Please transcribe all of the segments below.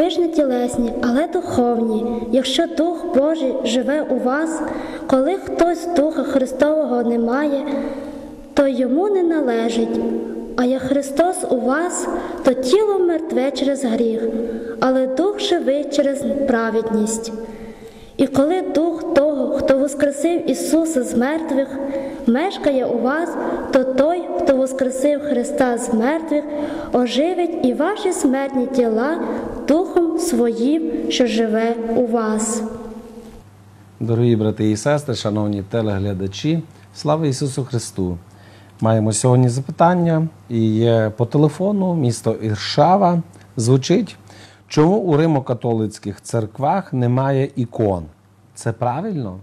Ви ж не тілесні, але духовні. Якщо Дух Божий живе у вас, коли хтось Духа Христового не має, то йому не належить. А як Христос у вас, то тіло мертве через гріх, але дух живий через праведність. І коли Дух того, хто воскресив Ісуса з мертвих, мешкає у вас, то той, хто воскресив Христа з мертвих, оживить і ваші смертні тіла Духом Своїм, що живе у вас. Дорогі брати і сестри, шановні телеглядачі, слава Ісусу Христу! Маємо сьогодні запитання і є по телефону місто Іршава. Звучить, чому у римо-католицьких церквах немає ікон? Це правильно?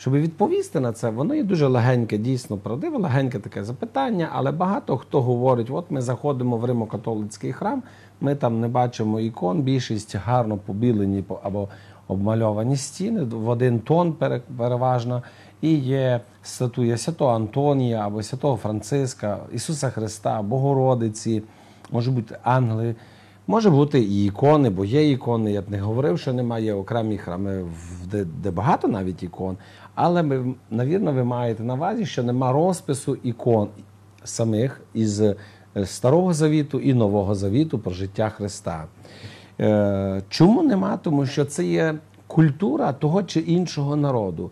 Щоб відповісти на це, воно є дуже легеньке, дійсно правдиве, легеньке таке запитання, але багато хто говорить: от ми заходимо в Римо-католицький храм, ми там не бачимо ікон, більшість гарно побілені або обмальовані стіни в один тон переважно. І є статуя Святого Антонія або Святого Франциска, Ісуса Христа, Богородиці, може бути ангели. Може бути і ікони, бо є ікони. Я б не говорив, що немає окремі храми, де, де багато навіть ікон. Але ви, навірно, ви маєте на увазі, що нема розпису ікон самих із е, Старого Завіту і Нового Завіту про життя Христа. Е, чому нема? Тому що це є культура того чи іншого народу.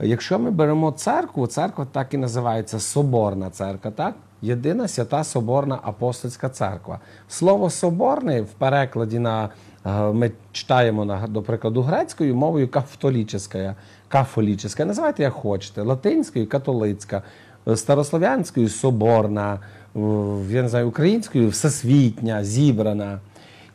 Якщо ми беремо церкву, церква так і називається Соборна церква, так? Єдина свята Соборна апостольська церква. Слово соборне в перекладі на е, ми читаємо на до прикладу грецькою мовою кафтолічська, кафолічська. Називайте як хочете, латинською католицька, старослов'янською соборна, я не знаю, українською всесвітня, зібрана.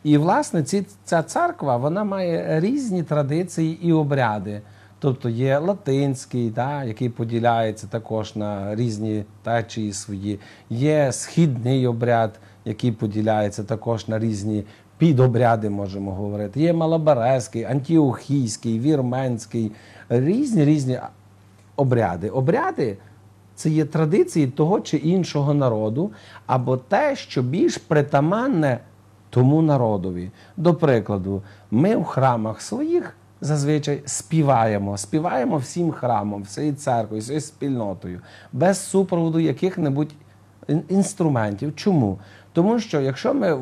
І, власне, ці, ця церква вона має різні традиції і обряди. Тобто є латинський, да, який поділяється також на різні течії свої, є східний обряд, який поділяється також на різні підобряди, можемо говорити. Є малабарезький, антіохійський, вірменський, різні різні обряди. Обряди це є традиції того чи іншого народу, або те, що більш притаманне тому народові. До прикладу, ми в храмах своїх зазвичай співаємо, співаємо всім храмом, всією церквою, всією спільнотою, без супроводу яких-небудь інструментів. Чому? Тому що якщо ми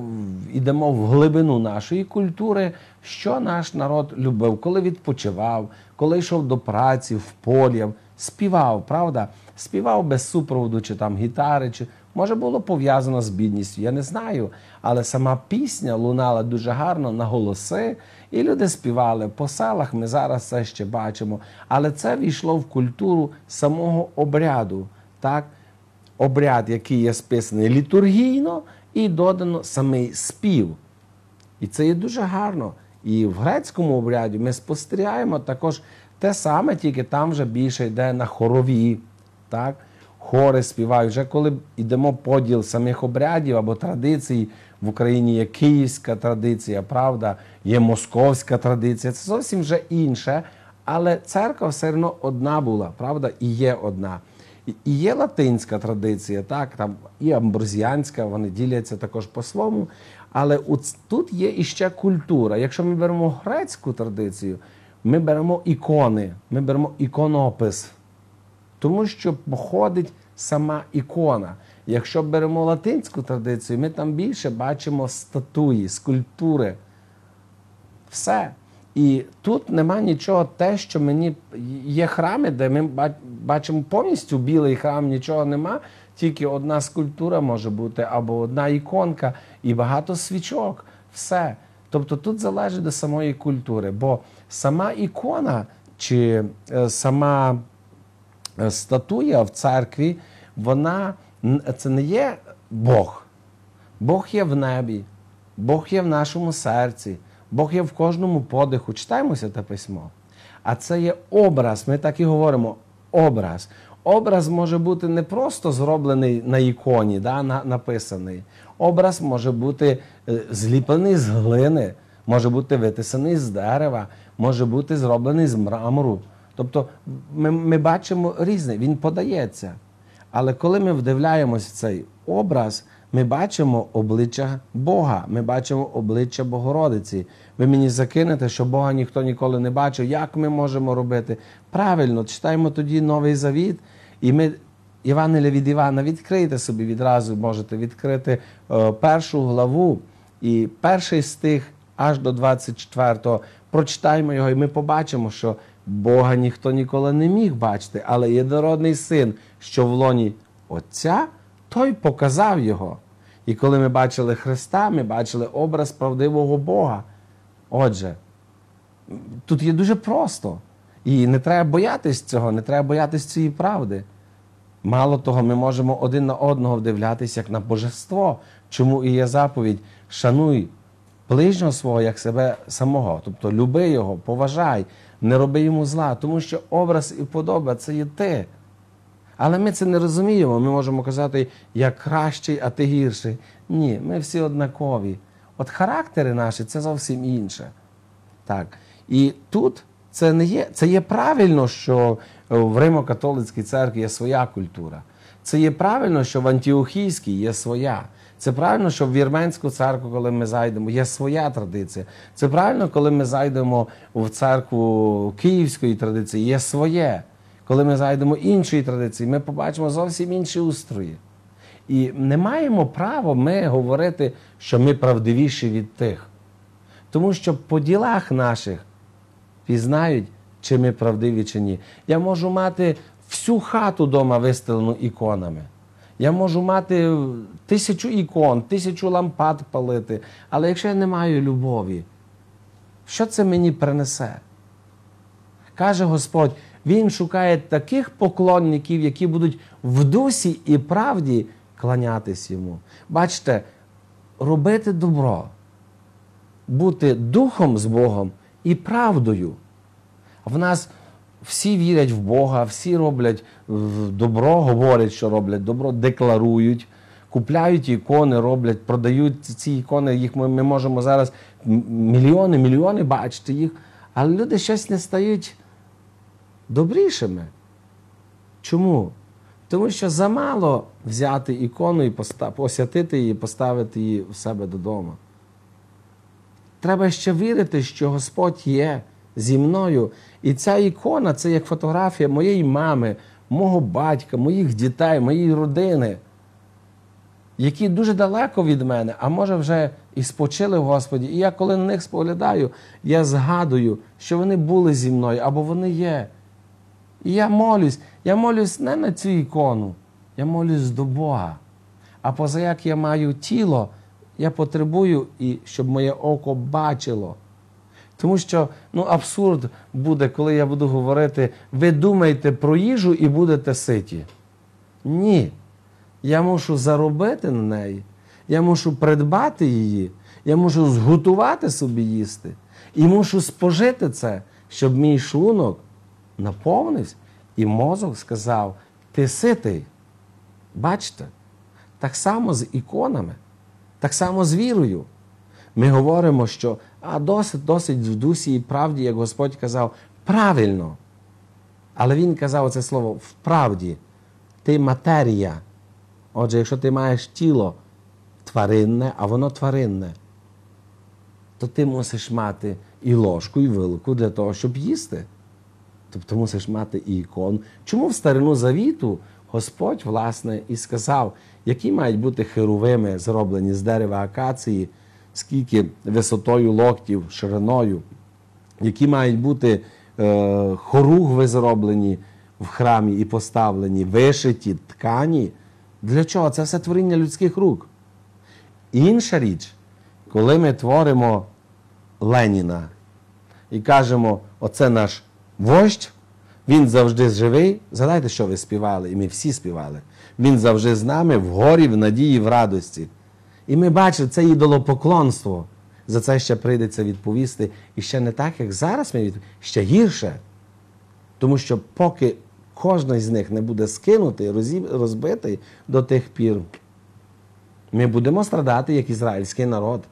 йдемо в глибину нашої культури, що наш народ любив, коли відпочивав, коли йшов до праці, в полі, співав, правда? Співав без супроводу, чи там гітари, чи може було пов'язано з бідністю. Я не знаю. Але сама пісня лунала дуже гарно на голоси, і люди співали по селах. Ми зараз це ще бачимо. Але це війшло в культуру самого обряду. так? Обряд, який є списаний літургійно, і додано самий спів. І це є дуже гарно. І в грецькому обряді ми спостерігаємо також те саме, тільки там вже більше йде на хорові. так? Хори співають. Вже коли йдемо поділ самих обрядів або традицій, в Україні є київська традиція, правда, є московська традиція. Це зовсім вже інше. Але церква все одно одна була, правда, і є одна. І є латинська традиція, так, там і амброзіанська, вони діляться також по-своєму. Але тут є іще культура. Якщо ми беремо грецьку традицію, ми беремо ікони, ми беремо іконопис, тому що походить сама ікона. Якщо беремо латинську традицію, ми там більше бачимо статуї, скульптури. Все. І тут нема нічого, те, що мені є храми, де ми бачимо повністю білий храм, нічого нема, тільки одна скульптура може бути, або одна іконка, і багато свічок. Все. Тобто тут залежить до самої культури. Бо сама ікона чи е, сама е, статуя в церкві, вона це не є Бог. Бог є в небі, Бог є в нашому серці, Бог є в кожному подиху. Читаємося те письмо. А це є образ. Ми так і говоримо образ. Образ може бути не просто зроблений на іконі, да, написаний. Образ може бути е, зліплений з глини, може бути витисаний з дерева, може бути зроблений з мрамору. Тобто ми ми бачимо різне, він подається. Але коли ми вдивляємось в цей образ, ми бачимо обличчя Бога, ми бачимо обличчя Богородиці. Ви мені закинете, що Бога ніхто ніколи не бачив. Як ми можемо робити? Правильно, читаємо тоді Новий Завіт, і ми. Євангелія від Івана, відкрийте собі відразу, можете відкрити е, першу главу і перший стих аж до 24-го. Прочитаємо його, і ми побачимо, що Бога ніхто ніколи не міг бачити, але єдинородний син, що в лоні Отця, той показав його. І коли ми бачили Христа, ми бачили образ правдивого Бога. Отже, тут є дуже просто. І не треба боятись цього, не треба боятись цієї правди. Мало того, ми можемо один на одного вдивлятися як на божество. Чому і є заповідь: шануй ближнього свого як себе самого. Тобто люби його, поважай, не роби йому зла, тому що образ і подоба це є ти. Але ми це не розуміємо. Ми можемо казати, я кращий, а ти гірший. Ні, ми всі однакові. От характери наші це зовсім інше. Так. І тут це не є, це є правильно, що в Римо-католицькій церкві є своя культура. Це є правильно, що в Антіохійській є своя. Це правильно, що в Вірменську церкву, коли ми зайдемо, є своя традиція. Це правильно, коли ми зайдемо в церкву Київської традиції, є своє. Коли ми зайдемо іншої традиції, ми побачимо зовсім інші устрої. І не маємо права ми говорити, що ми правдивіші від тих. Тому що по ділах наших пізнають, чи ми правдиві, чи ні. Я можу мати всю хату вдома вистелену іконами. Я можу мати тисячу ікон, тисячу лампад палити. Але якщо я не маю любові, що це мені принесе? Каже Господь, Він шукає таких поклонників, які будуть в дусі і правді кланятись йому. Бачите, робити добро, бути духом з Богом і правдою. В нас всі вірять в Бога, всі роблять добро, говорять, що роблять добро, декларують, купляють ікони, роблять, продають ці ікони. Їх ми, ми можемо зараз мільйони, мільйони бачити їх, але люди щось не стають добрішими. Чому? Тому що замало взяти ікону і посвятити її, поставити її у себе додому. Треба ще вірити, що Господь є зі мною. І ця ікона це як фотографія моєї мами, мого батька, моїх дітей, моєї родини, які дуже далеко від мене, а може вже і спочили в Господі. І я, коли на них споглядаю, я згадую, що вони були зі мною або вони є. І я молюсь, я молюсь не на цю ікону, я молюсь до Бога. А поза як я маю тіло, я потребую, і щоб моє око бачило. Тому що ну, абсурд буде, коли я буду говорити, ви думаєте про їжу і будете ситі. Ні. Я мушу заробити на неї, я мушу придбати її, я мушу зготувати собі їсти. І мушу спожити це, щоб мій шлунок наповнився, і мозок сказав: ти ситий. Бачите? Так само з іконами, так само з вірою. Ми говоримо, що а досить, досить в дусі і правді, як Господь казав, правильно. Але Він казав це слово в правді. Ти матерія. Отже, якщо ти маєш тіло тваринне, а воно тваринне, то ти мусиш мати і ложку, і вилку для того, щоб їсти. Тобто мусиш мати і ікон. Чому в старину завіту Господь, власне, і сказав, які мають бути херовими, зроблені з дерева акації, скільки висотою локтів, шириною, які мають бути е, хоругви зроблені в храмі і поставлені, вишиті, ткані. Для чого? Це все творіння людських рук. Інша річ, коли ми творимо Леніна і кажемо, оце наш вождь, він завжди живий. Згадайте, що ви співали, і ми всі співали. Він завжди з нами в горі, в надії, в радості. І ми бачимо це ідолопоклонство. За це ще прийдеться відповісти. І ще не так, як зараз ми відповідаємо, ще гірше. Тому що поки кожен з них не буде скинутий, розбитий до тих пір, ми будемо страдати як ізраїльський народ.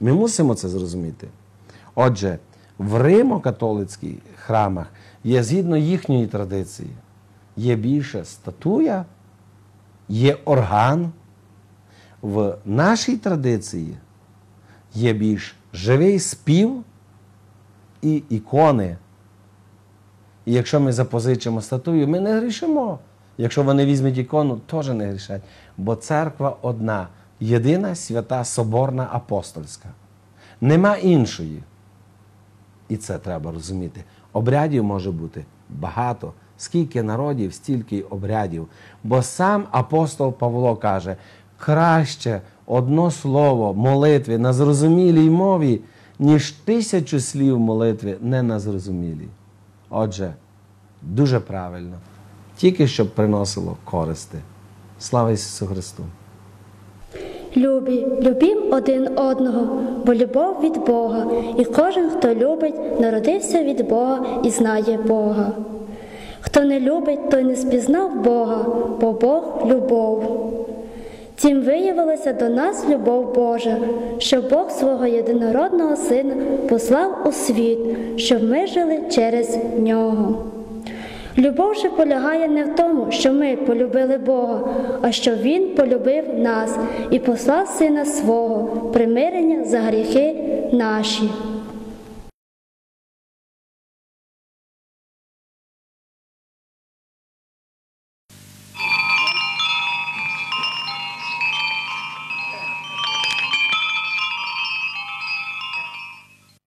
Ми мусимо це зрозуміти. Отже, в Римо-католицьких храмах є згідно їхньої традиції, є більше статуя, є орган в нашій традиції є більш живий спів і ікони. І якщо ми запозичимо статую, ми не грішимо. Якщо вони візьмуть ікону, теж не грішать. Бо церква одна, єдина свята Соборна апостольська. Нема іншої. І це треба розуміти. Обрядів може бути багато. Скільки народів, стільки й обрядів. Бо сам апостол Павло каже: краще одно слово молитви на зрозумілій мові, ніж тисячу слів молитви не на зрозумілій. Отже, дуже правильно, тільки щоб приносило користи. Слава Ісусу Христу! Любі, любім один одного, бо любов від Бога, і кожен, хто любить, народився від Бога і знає Бога. Хто не любить, той не спізнав Бога, бо Бог любов. Тим виявилася до нас любов Божа, що Бог свого єдинородного Сина послав у світ, щоб ми жили через нього. Любов же полягає не в тому, що ми полюбили Бога, а що Він полюбив нас і послав Сина свого примирення за гріхи наші.